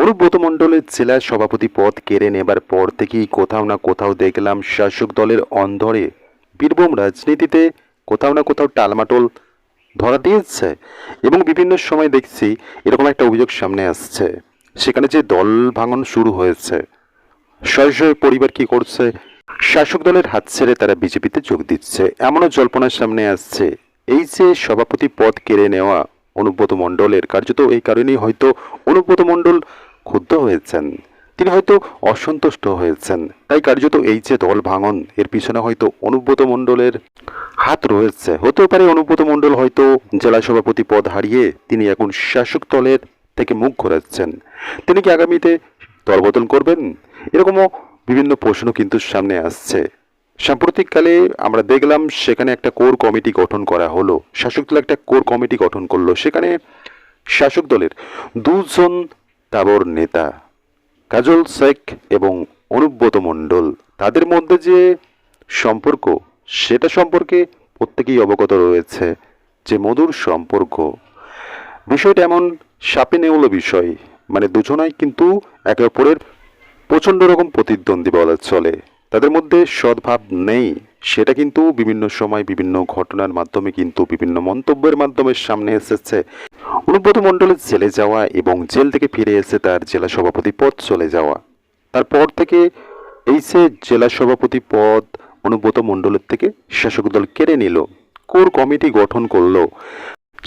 অনুব্রত মণ্ডলের জেলা সভাপতি পদ কেড়ে নেবার পর থেকেই কোথাও না কোথাও দেখলাম শাসক দলের অন্ধরে বীরভূম রাজনীতিতে কোথাও না কোথাও টালমাটোল ধরা দিয়েছে এবং বিভিন্ন সময় দেখছি এরকম একটা অভিযোগ সামনে আসছে। সেখানে যে দল ভাঙন শুরু হয়েছে। শয়ে পরিবার কি করছে? শাসক দলের হাত ছেড়ে তারা বিজেপিতে যোগ দিচ্ছে। এমনও জল্পনার সামনে আসছে। এই যে সভাপতি পদ কেড়ে নেওয়া অনুব্রত মণ্ডলের কার্যত এই কারণেই হয়তো অনুব্রত মণ্ডল ক্ষুব্ধ হয়েছেন। তিনি হয়তো অসন্তুষ্ট হয়েছেন। তাই কার্যত এই যে দল ভাঙন, এর পিছনে হয়তো অনুব্রত মণ্ডলের হাত রয়েছে। হতেও পারে অনুব্রত মণ্ডল হয়তো জেলা সভাপতি পদ হারিয়ে তিনি এখন শাসক দলের থেকে মুখ ঘোরাচ্ছেন তিনি কি আগামীতে দলবদল করবেন? এরকমও বিভিন্ন প্রশ্ন কিন্তু সামনে আসছে। সাম্প্রতিককালে আমরা দেখলাম সেখানে একটা কোর কমিটি গঠন করা হলো। শাসক দল একটা কোর কমিটি গঠন করল। সেখানে শাসক দলের দুজন তাবর নেতা। কাজল শেখ এবং অনুব্রত মণ্ডল, তাদের মধ্যে যে সম্পর্ক, সেটা সম্পর্কে প্রত্যেকেই অবগত রয়েছে, যে মধুর সম্পর্ক। বিষয়টা এমন সাপে নেউলো বিষয় মানে দুজনাই কিন্তু একে অপরের প্রচণ্ড রকম প্রতিদ্বন্দ্বী বলা চলে। তাদের মধ্যে সদ্ভাব নেই। সেটা কিন্তু বিভিন্ন সময় বিভিন্ন ঘটনার মাধ্যমে কিন্তু বিভিন্ন মন্তব্যের মাধ্যমে সামনে এসেছে। অনুব্রত মণ্ডলের জেলে যাওয়া এবং জেল থেকে ফিরে এসে তার জেলা সভাপতি পদ চলে যাওয়া। তারপর থেকে এই যে জেলা সভাপতি পদ অনুব্রত মণ্ডলের থেকে শাসক দল কেড়ে নিল, কোর কমিটি গঠন করল।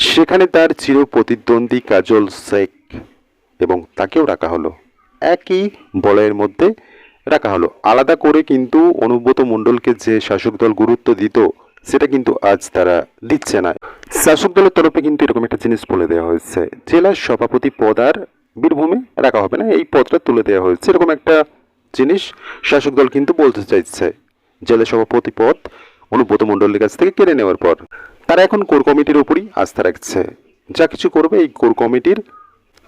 সেখানে তার চির প্রতিদ্বন্দ্বী কাজল শেখ এবং তাকেও রাখা হলো। একই বলয়ের মধ্যে রাখা হলো। আলাদা করে কিন্তু অনুব্রত মণ্ডলকে যে শাসক দল গুরুত্ব দিত, সেটা কিন্তু আজ তারা দিচ্ছে না। শাসক দলের তরফে কিন্তু এরকম একটা জিনিস বলে দেওয়া হয়েছে। জেলার সভাপতি পদ আর বীরভূমে রাখা হবে না, এই পদটা তুলে দেওয়া হয়েছে। এরকম একটা জিনিস শাসক দল কিন্তু বলতে চাইছে। জেলা সভাপতি পদ অনুব্রত মণ্ডলের কাছ থেকে কেড়ে নেওয়ার পর তারা এখন কোর কমিটির উপরই আস্থা রাখছে। যা কিছু করবে এই কোর কমিটির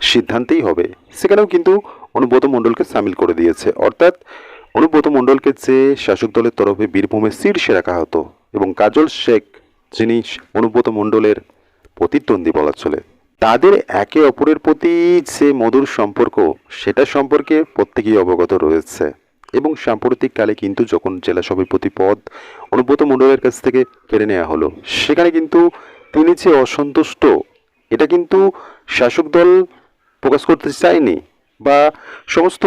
সিদ্ধান্তেই হবে। সেখানেও কিন্তু অনুব্রত মণ্ডলকে সামিল করে দিয়েছে। অর্থাৎ অনুব্রত মণ্ডলকে যে শাসক দলের তরফে বীরভূমে শীর্ষে রাখা হতো এবং কাজল শেখ, যিনি অনুব্রত মণ্ডলের প্রতিদ্বন্দ্বী বলা চলে, তাদের একে অপরের প্রতি যে মধুর সম্পর্ক, সেটা সম্পর্কে প্রত্যেকেই অবগত রয়েছে। এবং সাম্প্রতিককালে কিন্তু যখন জেলা সভাপতি পদ অনুব্রত মণ্ডলের কাছ থেকে কেড়ে নেওয়া হলো, সেখানে কিন্তু তিনি যে অসন্তুষ্ট, এটা কিন্তু শাসক দল প্রকাশ করতে চায়নি। বা সমস্ত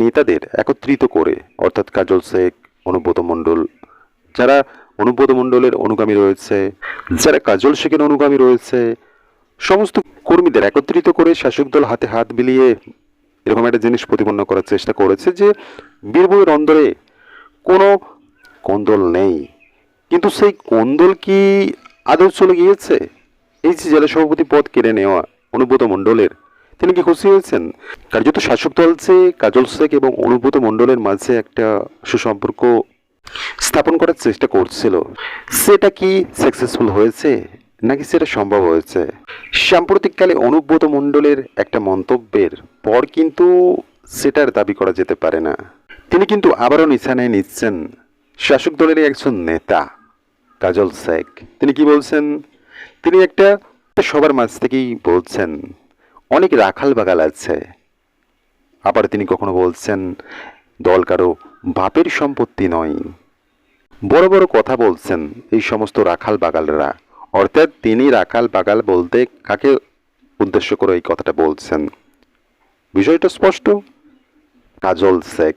নেতাদের একত্রিত করে, অর্থাৎ কাজল শেখ, অনুব্রত মণ্ডল, যারা অনুব্রত মণ্ডলের অনুগামী রয়েছে, যারা কাজল শেখের অনুগামী রয়েছে, সমস্ত কর্মীদের একত্রিত করে শাসক দল হাতে হাত বিলিয়ে এরকম একটা জিনিস প্রতিপন্ন করার চেষ্টা করেছে যে বীরভূমের অন্দরে কোনো কোন্দল নেই। কিন্তু সেই কোন্দল কি আদৌ চলে গিয়েছে? এই যে জেলা সভাপতি পদ কেড়ে নেওয়া অনুব্রত মণ্ডলের তিনি কি খুশি হয়েছেন? কার্যত শাসক দল যে কাজল শেখ এবং অনুব্রত মণ্ডলের মাঝে একটা সুসম্পর্ক স্থাপন করার চেষ্টা করছিল, সেটা কি সাকসেসফুল হয়েছে নাকি সেটা সম্ভব হয়েছে? সাম্প্রতিককালে অনুব্রত মণ্ডলের একটা মন্তব্যের পর কিন্তু সেটার দাবি করা যেতে পারে না। তিনি কিন্তু আবারও নিশানায় নিচ্ছেন শাসক দলেরই একজন নেতা, কাজল শেখ। তিনি কি বলছেন? তিনি একটা সবার মাঝ থেকেই বলছেন অনেক রাখাল বাগাল আছে। আবার তিনি কখনো বলছেন, দল কারও বাপের সম্পত্তি নয়। বড় বড় কথা বলছেন এই সমস্ত রাখাল বাগালরা। অর্থাৎ তিনি রাখাল বাগাল বলতে কাকে উদ্দেশ্য করে এই কথাটা বলছেন? বিষয়টা স্পষ্ট। কাজল শেখ।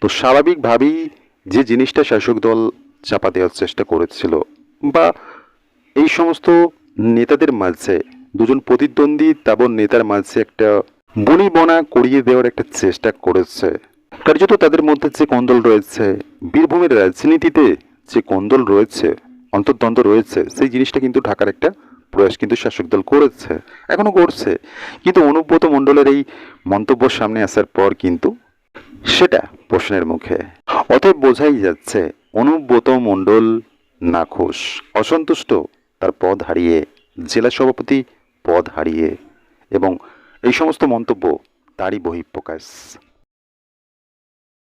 তো স্বাভাবিকভাবেই যে জিনিসটা শাসক দল চাপা দেওয়ার চেষ্টা করেছিল বা এই সমস্ত নেতাদের মাঝে দুজন প্রতিদ্বন্দ্বী তাবর নেতার মাঝে একটা বনি বনা করিয়ে দেওয়ার একটা চেষ্টা করেছে। কার্যত তাদের মধ্যে যে কন্দল রয়েছে, বীরভূমের রাজনীতিতে যে কন্দল রয়েছে, অন্তর্দ্বন্দ্ব রয়েছে, সেই জিনিসটা কিন্তু ঢাকার একটা প্রয়াস কিন্তু শাসক দল করেছে, এখনও করছে। কিন্তু অনুব্রত মণ্ডলের এই মন্তব্য সামনে আসার পর কিন্তু সেটা প্রশ্নের মুখে। অতএব বোঝাই যাচ্ছে, অনুব্রত মণ্ডল নাখোশ, অসন্তুষ্ট, তার পদ হারিয়ে জেলা সভাপতি পদ হারিয়ে এবং এই সমস্ত মন্তব্য তারই বহিঃপ্রকাশ।